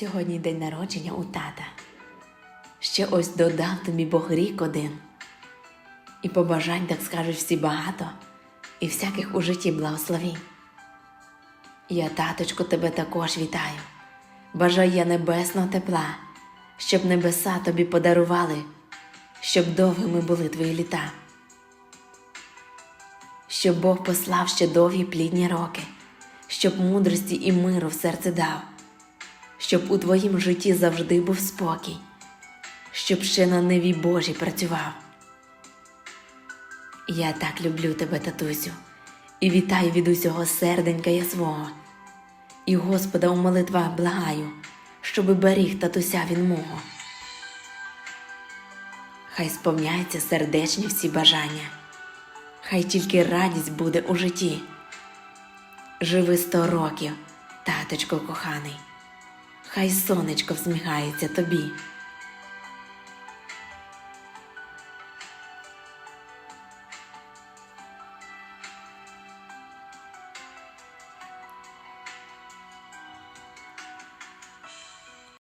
Сьогодні день народження у тата. Ще ось додав тобі Бог рік один. І побажань, так скажуть, всі багато, і всяких у житті благословінь. Я, таточку, тебе також вітаю. Бажаю я небесного тепла, щоб небеса тобі подарували, щоб довгими були твої літа. Щоб Бог послав ще довгі плідні роки, щоб мудрості і миру в серце дав, щоб у твоїм житті завжди був спокій, щоб ще на неві Божій працював. Я так люблю тебе, татусю, і вітаю від усього серденька я свого. І Господа у молитвах благаю, щоби беріг татуся він мого. Хай сповняються сердечні всі бажання, хай тільки радість буде у житті. Живи сто років, таточко коханий, хай сонечко всміхається тобі.